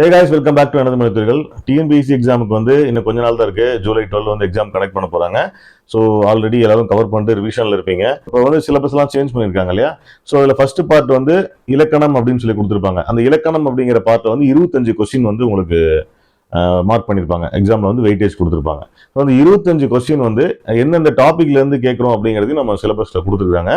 Hey guys welcome back to எனது மனிதர்கள் TNPSC எக்ஸாமுக்கு வந்து இன்னும் கொஞ்ச நாள் தான் இருக்கு. ஜூலை டுவெல் வந்து எக்ஸாம் கனெக்ட் பண்ண போறாங்க. ஸோ ஆல்ரெடி எல்லாரும் கவர் பண்ணிட்டு ரிவிஷனில் இருப்பீங்க. இப்போ வந்து சிலபஸ்லாம் சேஞ்ச் பண்ணியிருக்காங்க இல்லையா? ஸோ அதில் ஃபர்ஸ்ட் பார்ட் வந்து இலக்கணம் அப்படின்னு சொல்லி கொடுத்துருப்பாங்க. அந்த இலக்கணம் அப்படிங்கிற பார்ட்டில் வந்து இருபத்தஞ்சு கொஸ்டின் வந்து உங்களுக்கு மார்க் பண்ணியிருப்பாங்க எக்ஸாமில் வந்து வெயிட்டேஜ் கொடுத்துருப்பாங்க. ஸோ அந்த இருபத்தஞ்சு கொஸ்டின் வந்து எந்தெந்த டாப்பிக்லேருந்து கேட்குறோம் அப்படிங்கிறதையும் நம்ம சிலபஸில் கொடுத்துருக்காங்க.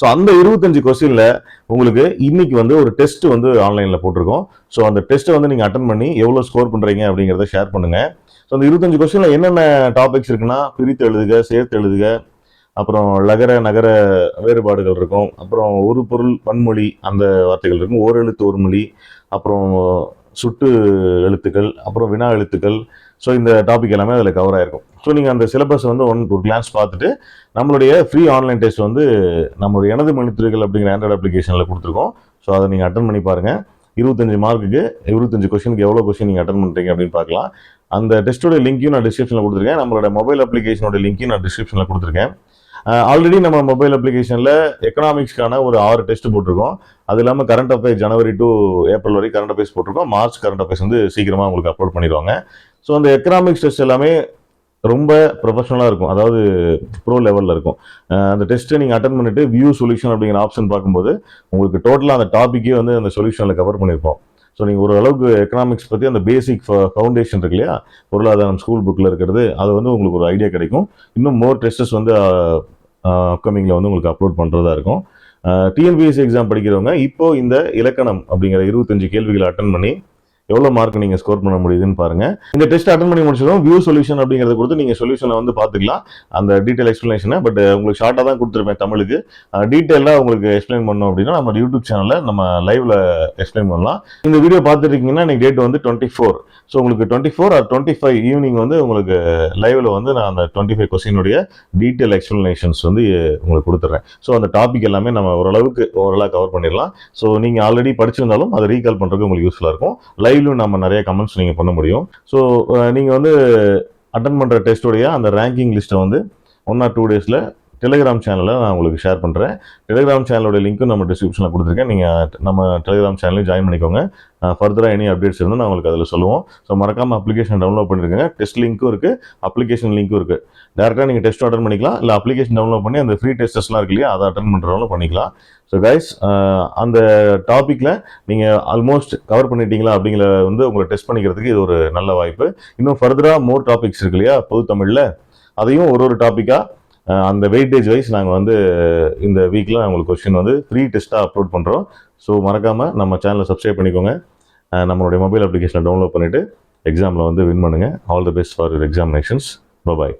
ஸோ அந்த இருபத்தஞ்சு கொஸ்டினில் உங்களுக்கு இன்னைக்கு வந்து ஒரு டெஸ்ட் வந்து ஆன்லைனில் போட்டிருக்கோம். ஸோ அந்த டெஸ்ட்டை வந்து நீங்கள் அட்டன் பண்ணி எவ்வளோ ஸ்கோர் பண்ணுறீங்க அப்படிங்கிறத ஷேர் பண்ணுங்கள் ஸோ அந்த இருபத்தஞ்சு கொஸ்டினில் என்னென்ன டாபிக்ஸ் இருக்குன்னா பிரித்து எழுதுக சேர்த்து எழுதுக அப்புறம் லகர நகர வேறுபாடுகள் இருக்கும். அப்புறம் ஒரு பொருள் பன்மொழி அந்த வார்த்தைகள் இருக்கும். ஓரெழுத்து ஒரு மொழி அப்புறம் சுட்டு எழுத்துக்கள் அப்புறம் வினா எழுத்துக்கள். ஸோ இந்த டாபிக் எல்லாமே அதில் கவர் ஆயிருக்கும். ஸோ நீங்கள் அந்த சிலபஸ் வந்து ஒன் ஒரு கிளான்ஸ் பார்த்துட்டு நம்மளுடைய ஃப்ரீ ஆன்லைன் டெஸ்ட் வந்து நம்மளுடைய எனது மணித்துறைகள் அப்படிங்கிற ஆண்ட்ராய்டு அப்ளிகேஷனில் கொடுத்துருக்கோம். ஸோ அதை நீங்கள் அட்டன் பண்ணி பாருங்கள் இருபத்தஞ்சு மார்க்குக்கு இருபத்தஞ்சு கொஸ்டினுக்கு எவ்வளோ கொஸ்டின் நீங்கள் அட்டன் பண்ணுறீங்க அப்படின்னு பார்க்கலாம். அந்த டெஸ்ட்டோட லிங்க்கையும் நான் டிஸ்கிரிப்ஷனில் கொடுத்துருக்கேன். நம்மளோட மொபைல் அப்ளிகேஷனோட லிங்க்கையும் நான் டிஸ்கிரிப்ஷனில் கொடுத்துருக்கேன். ஆல்ரெடி நம்ம மொபைல் அப்ளிகேஷனில் எக்கனாமிக்ஸ்க்கான ஒரு ஆறு டெஸ்ட் போட்டிருக்கோம். அது இல்லாமல் current affairs January to April வரை கரண்ட் அஃபேர்ஸ் போட்டிருக்கோம். மார்ச் கரண்ட் அஃபேர்ஸ் வந்து சீக்கிரமாக உங்களுக்கு அப்லோட் பண்ணிடுவாங்க. ஸோ அந்த எக்கனாமிக்ஸ் டெஸ்ட் எல்லாமே ரொம்ப ப்ரொஃபஷனலாக இருக்கும். அதாவது ப்ரோ லெவலில் இருக்கும். அந்த டெஸ்ட்டை நீங்கள் அட்டன் பண்ணிட்டு வியூ சொல்யூஷன் அப்படிங்கிற ஆப்ஷன் பார்க்கும்போது உங்களுக்கு டோட்டலாக அந்த டாப்பிக்கே வந்து அந்த சொல்யூஷனில் கவர் பண்ணியிருப்போம். ஸோ நீங்கள் ஓரளவுக்கு எக்கனாமிக்ஸ் பற்றி அந்த பேசிக் ஃபவுண்டேஷன் இருக்கு இல்லையா? பொருளாதாரம் ஸ்கூல் புக்கில் இருக்கிறது அது வந்து உங்களுக்கு ஒரு ஐடியா கிடைக்கும். இன்னும் மோர் டெஸ்டஸ் வந்து அப்கமிங்கில் வந்து உங்களுக்கு அப்லோட் பண்ணுறதா இருக்கும். டிஎன்பிஎஸ்சி எக்ஸாம் படிக்கிறவங்க இப்போ இந்த இலக்கணம் அப்படிங்கிற இருபத்தஞ்சு கேள்விகளை அட்டன் பண்ணி எவ்வளோ மார்க் நீங்கள் ஸ்கோர் பண்ண முடியுதுன்னு பாருங்கள் இந்த டெஸ்ட் அட்டன் பண்ணி முடிச்சதும் வியூ சொல்யூஷன் அப்படிங்கிறத கொடுத்து நீங்கள் சொல்யூஷனை வந்து பார்த்துக்கலாம். அந்த டீட்டெயில் எக்ஸ்ப்ளனேஷனை பட் உங்களுக்கு ஷார்ட்டாக தான் கொடுத்துருப்பேன் தமிழுக்கு. டீட்டெயிலாக உங்களுக்கு எக்ஸ்பிளைன் பண்ணோம் அப்படின்னா நம்ம யூடியூப் சேனலில் நம்ம லைவில் எக்ஸ்பிளைன் பண்ணலாம். இந்த வீடியோ பார்த்துருக்கீங்கன்னா இன்றைக்கி டேட் வந்து டுவெண்ட்டி ஃபோர் ஸோ உங்களுக்கு twenty four or twenty five evening வந்து உங்களுக்கு லைவில் வந்து நான் அந்த டுவெண்ட்டி ஃபைவ் கொஸ்டினுடைய டீட்டெயில் எக்ஸ்பிளனேஷன்ஸ் வந்து உங்களுக்கு கொடுத்துட்றேன் ஸோ அந்த டாபிக் எல்லாமே நம்ம ஓரளவுக்கு ஓரளவு கவர் பண்ணிடலாம். ஸோ நீங்கள் ஆல்ரெடி படிச்சிருந்தாலும் அதை ரீகால் பண்ணுறதுக்கு உங்களுக்கு யூஸ்ஃபுல்லாக இருக்கும். லைவ்லையும் நம்ம நிறைய கமெண்ட்ஸ் நீங்கள் பண்ண முடியும். ஸோ நீங்கள் வந்து அட்டன் பண்ணுற டெஸ்ட்டுடைய அந்த ரேங்கிங் லிஸ்ட்டை வந்து ஒன் ஆர் டூ டேஸில் டெலிகிராம் சேனலில் நான் உங்களுக்கு ஷேர் பண்ணுறேன் டெலிகிராம் சேனலோட லிங்க்கும் நம்ம டிஸ்கிரிப்ஷனில் கொடுத்துருக்கேன். நீங்கள் நம்ம டெலிகிராம் சேனலையும் ஜாயின் பண்ணிக்கோங்க. ஃபர்தராக எனி அப்டேட்ஸ் இருந்தால் நான் உங்களுக்கு அதில் சொல்லுவோம். ஸோ மறக்காமல் அப்ளிகேஷன் டவுன்லோட் பண்ணியிருக்கேங்க டெஸ்ட் லிங்க்கும் இருக்குது அப்ளிகேஷன் லிங்க்கும் இருக்குது டேரெக்டாக நீங்கள் டெஸ்ட் அட்டன் பண்ணிக்கலாம். இல்லை அப்ளிகேஷன் டவுன்லோட் பண்ணி அந்த ஃப்ரீ டெஸ்டஸ்லாம் இருக்கு இல்லையா அதை அட்டன் பண்ணுறவங்களும் பண்ணிக்கலாம். ஸோ கைஸ் அந்த டாப்பிக்கில் நீங்கள் ஆல்மோஸ்ட் கவர் பண்ணிட்டீங்களா அப்படிங்கிற வந்து உங்களை டெஸ்ட் பண்ணிக்கிறதுக்கு இது ஒரு நல்ல வாய்ப்பு. இன்னும் ஃபர்தராக மோர் டாபிக்ஸ் இருக்கு இல்லையா பொது தமிழில் அதையும் ஒரு ஒரு டாப்பிக்காக அந்த வெயிட்டேஜ் வைஸ் நாங்கள் வந்து இந்த வீக்கில் உங்களுக்கு கொஸ்டின் வந்து ஃப்ரீ டெஸ்ட்டாக அப்லோட் பண்ணுறோம் ஸோ மறக்காமல் நம்ம சேனலை சப்ஸ்கிரைப் பண்ணிக்கோங்க. நம்மளுடைய மொபைல் அப்ளிகேஷனை டவுன்லோட் பண்ணிவிட்டு எக்ஸாமில் வந்து வின் பண்ணுங்கள் all the best for your examinations bye